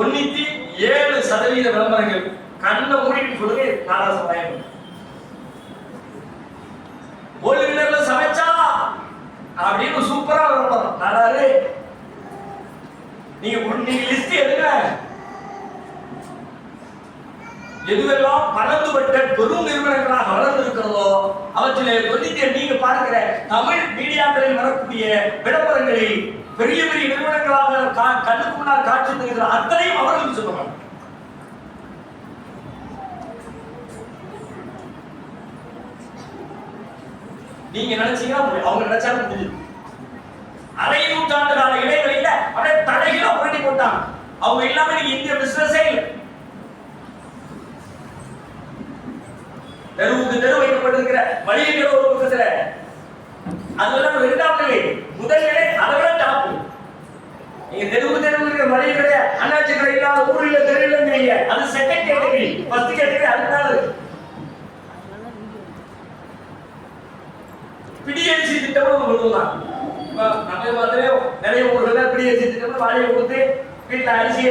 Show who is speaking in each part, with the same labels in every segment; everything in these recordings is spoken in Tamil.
Speaker 1: தொண்ணூத்தி ஏழு சதவீத விளம்பரங்கள். கண்ணை மூடிட்டு சொல்லுங்க நாடா சமயம். ஒரு வினர்ல சமைச்சா? அப்படின்னு சூப்பரா விளம்பரம். நாடாரு நீங்க நீங்க லிஸ்ட் எடுங்க. எதுவெல்லாம் பலந்துபட்ட பெரும் நிறுவனங்களாக வளர்ந்திருக்கிறதோ அவற்றிலே தொண்ணூத்தி நீங்க பார்க்கிற தமிழ் மீடியாக்களில் வரக்கூடிய விளம்பரங்களில் பெரிய பெரிய நிறுவனங்களாக கா- கண்ணுக்கு முன்னால் காட்சி தருகிற அத்தனையும் அவர்களுக்கு சொல்லுவாங்க. நீங்க நினைச்சீங்கன்னா அவங்க நினைச்சாலும் முடியும் அரை நூற்றாண்டு கால இடைவெளியில அப்படியே தலைகீழ புரட்டி போட்டாங்க. அவங்க இல்லாம நீங்க இந்திய பிசினஸே இல்லை. தெருவுக்கு தெரு வைக்கப்பட்டிருக்கிற வழிகிற ஒரு பக்கத்துல அதெல்லாம் இரண்டாம் நிலை முதல் நிலை அதை விட டாப் நீங்க தெருவுக்கு தெருவு இருக்கிற மளிகை கடை அண்ணாச்சி கடை இல்லாத ஊரில் தெருவில்லைங்க அது செகண்ட் கேட்டகரி ஃபர்ஸ்ட் கேட்டகரி அதுதான் பிடிஎன்சி திட்டமும் கொண்டுதான் நம்ம மாதிரி நிறைய ஊர்கள் பிடிஎன்சி திட்டம் வாடகை கொடுத்து வீட்டுல அரிசி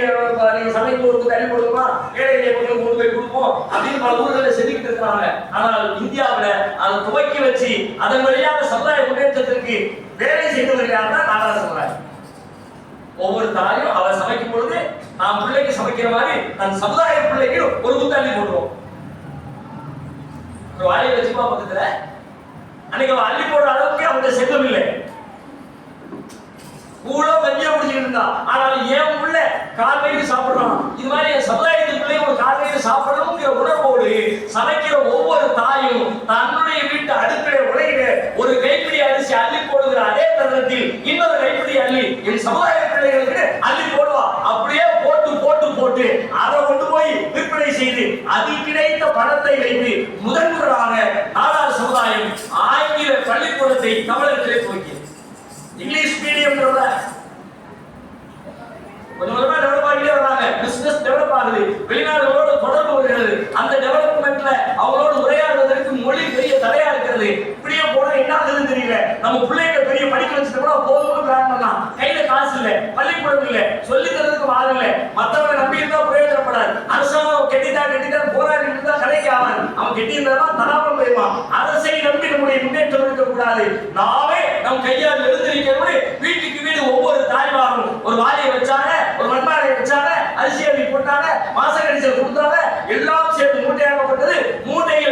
Speaker 1: நீங்க சமைக்கும் தண்ணி கொடுக்குமா ஏழை எளிய கொண்டு போய் கொடுப்போம் அப்படின்னு பல ஊர்களில் செஞ்சுக்கிட்டு இருக்கிறாங்க. ஆனால் இந்தியாவுல அதை துவக்கி வச்சு அதன் வழியாக சமுதாய முன்னேற்றத்திற்கு வேலை செய்தவர் யாருன்னா நாடா சமுதாயம். ஒவ்வொரு தாயும் அவர் சமைக்கும் பொழுது நான் பிள்ளைக்கு சமைக்கிற மாதிரி தன் சமுதாய பிள்ளைக்கு ஒரு குத்தாண்டி போடுவோம் ஒரு வாயை வச்சுப்பா பக்கத்துல. அன்னைக்கு அவன் அள்ளி போடுற அளவுக்கு அவனுடைய செல்லும் இல்லை. கூழோ கஞ்சியோ குடிச்சிட்டு இருந்தா. ஆனால் ஏன் கால் வைத்து சாப்பிடுறான் இது மாதிரி என் சமுதாயத்துக்குள்ளே ஒரு காலையில சாப்பிடணுங்கிற உணர்வோடு சமைக்கிற ஒவ்வொரு தாயும் தன்னுடைய வீட்டு அடுப்பிலே உலகில ஒரு கைப்பிடி அரிசி அள்ளி போடுகிற அதே தருணத்தில் இன்னொரு கைப்பிடி அள்ளி என் சமுதாய பிள்ளைகளுக்கு அள்ளி போடுவா. அப்படியே போட்டு போட்டு போட்டு அதை கொண்டு போய் விற்பனை செய்து அதில் கிடைத்த பணத்தை வைத்து முதன்முறையாக நாடார் சமுதாயம் ஆங்கில பள்ளிக்கூடத்தை தமிழகத்திலே துவக்கியது. இங்கிலீஷ் மீடியம்ன்றத வருகிறது வெளிநாடுகளோடு வெளிநாடுகளோட தொடர்பு வருகிறது அந்த டெவலப்மெண்ட்ல அவங்களோட உரையாடுவதற்கு மொழி பெரிய தடையா இருக்கிறது. இப்படியே போனா என்ன ஆகுதுன்னு தெரியல. நம்ம பிள்ளைங்க பெரிய படிக்க வச்சுட்டு கூட போகணும்னு பிளான் பண்ணலாம். கையில காசு இல்ல பள்ளிக்கூடம் இல்ல சொல்லி தரதுக்கு வாரம் இல்ல. மத்தவங்க நம்பி இருந்தா பிரயோஜனப்படாது. அரசாங்கம் கெட்டிதான் கெட்டிதான் போராடி தான் கடைக்கு ஆவான் அவன் கெட்டி இருந்தா தராம போயிடுவான் அரசை நம்பி நம்முடைய முன்னேற்றம் இருக்கக்கூடாது. நாமே நம் கையால் எழுந்திருக்கிறபடி வீட்டுக்கு வீடு ஒவ்வொரு தாய்மாரும் ஒரு வாரியை வச்சாங்க மாச கடைசியில் கொடுத்தாங்க எல்லாம் சேர்த்து மூட்டையாக்கப்பட்டது மூட்டையில்